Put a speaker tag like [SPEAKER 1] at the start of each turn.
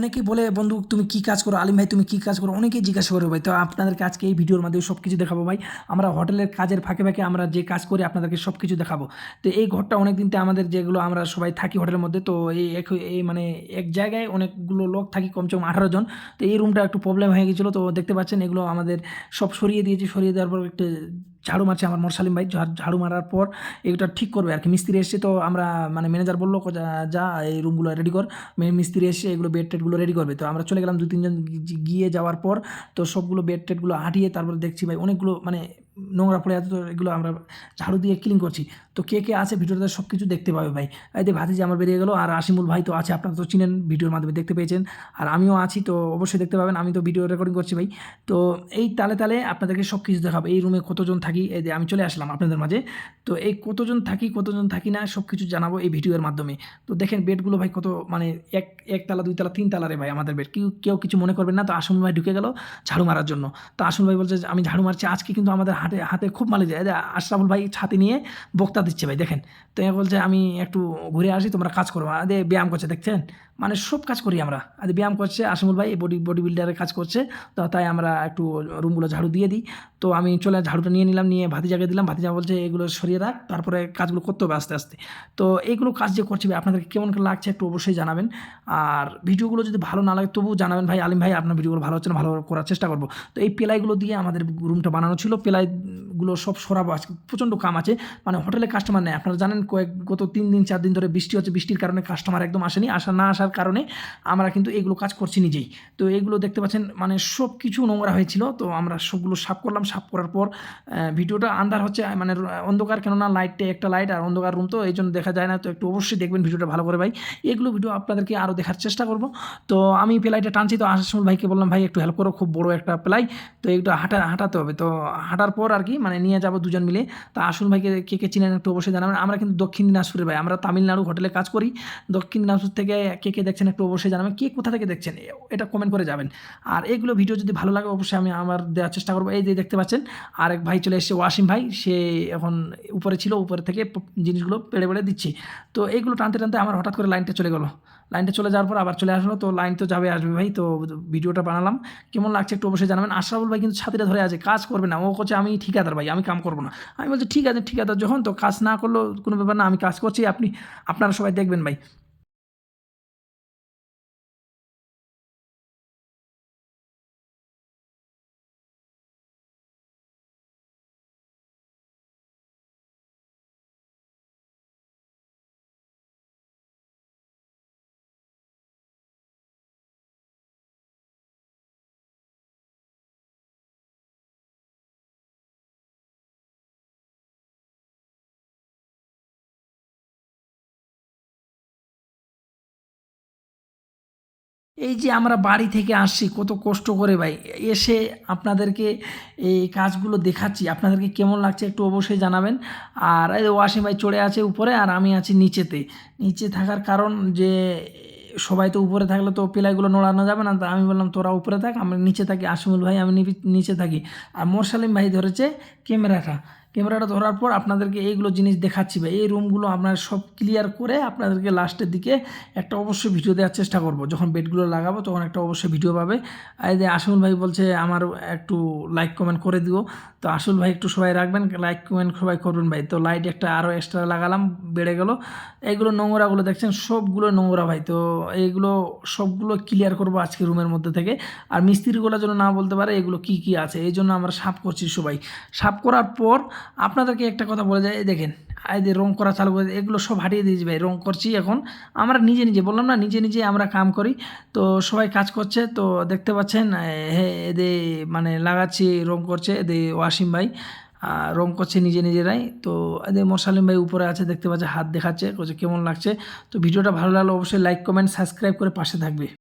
[SPEAKER 1] অনেকেই বলে, বন্ধু, তুমি কী কাজ করো? আলিম ভাই, তুমি কী কাজ করো? অনেকেই জিজ্ঞাসা করবে ভাই। তো আপনাদেরকে আজকে এই ভিডিওর মাধ্যমে সব কিছু দেখাবো ভাই। আমরা হোটেলের কাজের ফাঁকে ফাঁকে আমরা যে কাজ করি, আপনাদেরকে সব কিছু দেখাবো। তো এই ঘরটা অনেক দিনতে আমাদের যেগুলো আমরা সবাই থাকি হোটেলের মধ্যে, তো এই এক, এই মানে এক জায়গায় অনেকগুলো লোক থাকি কমসে কম আঠারো জন। তো এই রুমটা একটু প্রবলেম হয়ে গেছিল। তো দেখতে পাচ্ছেন, এগুলো আমাদের সব সরিয়ে দিয়েছি। সরিয়ে দেওয়ার পর একটু ঝাড়ু মারছে আমার মোরসালিম ভাই। ঝাড়ু মারার পর এটা ঠিক করবে আর কি। মিস্ত্রি এসে তো আমরা মানে ম্যানেজার বলল যা- এই রুমগুলো রেডি কর। মিস্ত্রি এসে এগুলো বেড টেডগুলো রেডি করবে। তো আমরা চলে গেলাম দু তিনজন গিয়ে যাওয়ার পর তো সবগুলো বেড টেডগুলো হাঁটিয়ে তারপর দেখছি ভাই অনেকগুলো মানে নোংরা পড়ে আছে, তো এগুলো আমরা ঝাড়ু দিয়ে ক্লিন করছি। তো কে কে আছে ভিডিওতে সব কিছু দেখতে পাবে ভাই। যে ভাতিজি আমার বেরিয়ে গেলো, আর আশিমুল ভাই তো আছে, আপনারা তো চিনেন, ভিডিওর মাধ্যমে দেখতে পেয়েছেন। আর আমিও আছি, তো অবশ্যই দেখতে পাবেন, আমি তো ভিডিও রেকর্ডিং করছি ভাই। তো এই তালে তালে আপনাদেরকে সব কিছু দেখাবো, এই রুমে কতজন থাকি, এই যে আমি চলে আসলাম আপনাদের মাঝে। তো এই কতজন থাকি কতজন থাকি না, সব কিছু জানাব এই ভিডিওর মাধ্যমে। তো দেখেন বেডগুলো ভাই কত মানে এক একতলা দুইতলা তিন তালারে ভাই আমাদের বেড কেউ কেউ কিছু মনে করবেন না, তো আসুন ভাই ঢুকে গেল ঝাড়ু মারার জন্য। তো আসুন ভাই বলছে আমি ঝাড়ু মারছি, আজকে কিন্তু আমাদের হাতে হাতে খুব যায় আশরাফুল ভাই ছাতি নিয়ে বক্তা দিচ্ছে ভাই, দেখেন। তো বলছে, আমি একটু ঘুরে আসি, তোমরা কাজ করব ব্যায়াম করছে, দেখছেন? মানে সব কাজ করি আমরা। আদে ব্যায়াম করছে আসমুল ভাই বডি বডি বিল্ডারের কাজ করছে। তো তাই আমরা একটু রুমগুলো ঝাড়ু দিয়ে দিই। তো আমি চলে ঝাড়ুটা নিয়ে নিলাম, নিয়ে ভাতি ভাতিজাকে দিলাম। ভাতিজা বলছে, এগুলো সরিয়ে রাখ, তারপরে কাজগুলো করতে হবে আস্তে আস্তে। তো এইগুলো কাজ যে করছি ভাই, আপনাদেরকে কেমন লাগছে একটু অবশ্যই জানাবেন। আর ভিডিওগুলো যদি ভালো না লাগে, তবুও জানাবেন ভাই, আলিম ভাই, আপনার ভিডিওগুলো ভালো হচ্ছে না, ভালো করার চেষ্টা করব। তো এই পেলাইগুলো দিয়ে আমাদের রুমটা বানানো ছিল। পেলাইগুলো সব সরাবো। আজকে প্রচণ্ড কাম আছে। মানে হোটেলে কাস্টমার নেই। আপনারা জানেন, কয়েক গত তিন দিন, চার দিন ধরে বৃষ্টি হচ্ছে। বৃষ্টির কারণে কাস্টমার একদম আসেনি। আসা না আসার কারণে আমরা কিন্তু এগুলো কাজ করছি নিজেই। তো এগুলো দেখতে পাচ্ছেন মানে সব কিছু নোংরা হয়েছিল। তো আমরা সবগুলো সাফ করলাম, সাফ করার পর ভিডিওটা আন্ধার হচ্ছে মানে অন্ধকার কেননা লাইটটা একটা লাইট আর অন্ধকার রুম তো, এই জন্য দেখা যায় না। তো একটু অবশ্যই দেখবেন ভিডিওটা ভালো করে ভাই। এগুলো ভিডিও আপনাদেরকে আরও দেখার চেষ্টা করব। তো আমি প্লাইটা টানছি, তো আসার সময় ভাইকে বললাম, ভাই, একটু হেল্প করো, খুব বড় একটা প্লাই। তো একটু হাঁটা, হাঁটাতে হবে। তো হাঁটার পর আর কি মানে নিয়ে যাব দুজন মিলে। তা আসুন ভাইকে, কে কে চিনেন একটু অবশ্যই জানাবেন। আমরা কিন্তু দক্ষিণ দিনাজপুরের ভাই, আমরা তামিলনাড়ু হোটেলে কাজ করি। দক্ষিণ দিনাজপুর থেকে কে কে দেখছেন একটু অবশ্যই জানাবেন, কে কোথা থেকে দেখছেন এটা কমেন্ট করে যাবেন। আর এগুলো ভিডিও যদি ভালো লাগে, অবশ্যই আমি আমার দেওয়ার চেষ্টা করব। এই যে দেখতে পাচ্ছেন আর এক ভাই চলে এসেছে, ওয়াসিম ভাই, সে এখন উপরে ছিল, উপরে থেকে জিনিসগুলো পেড়ে পেড়ে দিচ্ছি। তো এইগুলো টানতে টানতে আমার হঠাৎ করে লাইনটা চলে গেলো। লাইনটা চলে যাওয়ার পর আবার চলে আসলো, তো লাইন তো যাবে আসবে ভাই, তো ভিডিওটা বানালাম। কেমন লাগছে একটু অবশ্যই জানাবেন। আশরাফুল ভাই কিন্তু ছাতিটা ধরে আছে, কাজ করবে না। ও করছে আমি ঠিকাদার ভাই, আমি কাম করব না। আমি বলছি, ঠিক আছে, ঠিকাদার যখন তো কাজ না করলেও কোনো ব্যাপার না, আমি কাজ করছি, আপনি, আপনারা সবাই দেখবেন ভাই। এই যে আমরা বাড়ি থেকে আসছি, কত কষ্ট করে ভাই। এসে আপনাদেরকে এই কাজগুলো দেখাচ্ছি। আপনাদেরকে কেমন লাগছে একটু অবশ্যই জানাবেন। আর এই ওয়াসিম ভাই চড়ে আছে উপরে আর আমি আছি নিচেতে। নিচে থাকার কারণ যে, সবাই তো উপরে থাকলে তো পেলাইগুলো নোড়ানো যাবে না। তা আমি বললাম, তোরা উপরে থাক, আমি নিচে থাকি। আসমুল ভাই, আমি নিচে থাকি। আর মোরসালিম ভাই ধরেছে ক্যামেরাটা। ক্যামেরাটা ধরার পর আপনাদেরকে এইগুলো জিনিস দেখাচ্ছি ভাই। এই রুমগুলো আপনার সব ক্লিয়ার করে আপনাদেরকে লাস্টের দিকে একটা অবশ্যই ভিডিও দেওয়ার চেষ্টা করব। যখন বেডগুলো লাগাবো তখন একটা অবশ্যই ভিডিও পাবে। এই আসল ভাই বলছে আমার একটু লাইক কমেন্ট করে দিও। তো আসল ভাই একটু সবাই রাখবেন লাইক কমেন্ট সবাই করবেন ভাই। তো লাইট একটা আরও এক্সট্রা লাগালাম, বেড়ে গেল। এইগুলো নোংরাগুলো দেখছেন, সবগুলো নোংরা ভাই। তো এইগুলো সবগুলো ক্লিয়ার করব আজকে রুমের মধ্যে থেকে। আর মিস্ত্রিগুলো যেন না বলতে পারে, এগুলো কি কি আছে? এই জন্য আমরা সাফ করছি সবাই। সাফ করার পর আপনাদেরকে একটা কথা বলে যায় দেখেন যে রং করা চালু করে, এগুলো সব হারিয়ে দিয়েছি ভাই, রং করছি এখন। আমরা নিজে নিজে, বললাম না, নিজে নিজে আমরা কাম করি। তো সবাই কাজ করছে, তো দেখতে পাচ্ছেন হ্যাঁ এদের মানে লাগাচ্ছি, রং করছে এদের ওয়াসিম ভাই রং করছে নিজে নিজেরাই। তো এদের মোরসালিম ভাই উপরে আছে, দেখতে পাচ্ছে, হাত দেখাচ্ছে কেমন লাগছে। তো ভিডিওটা ভালো লাগলে অবশ্যই লাইক কমেন্ট সাবস্ক্রাইব করে পাশে থাকবে।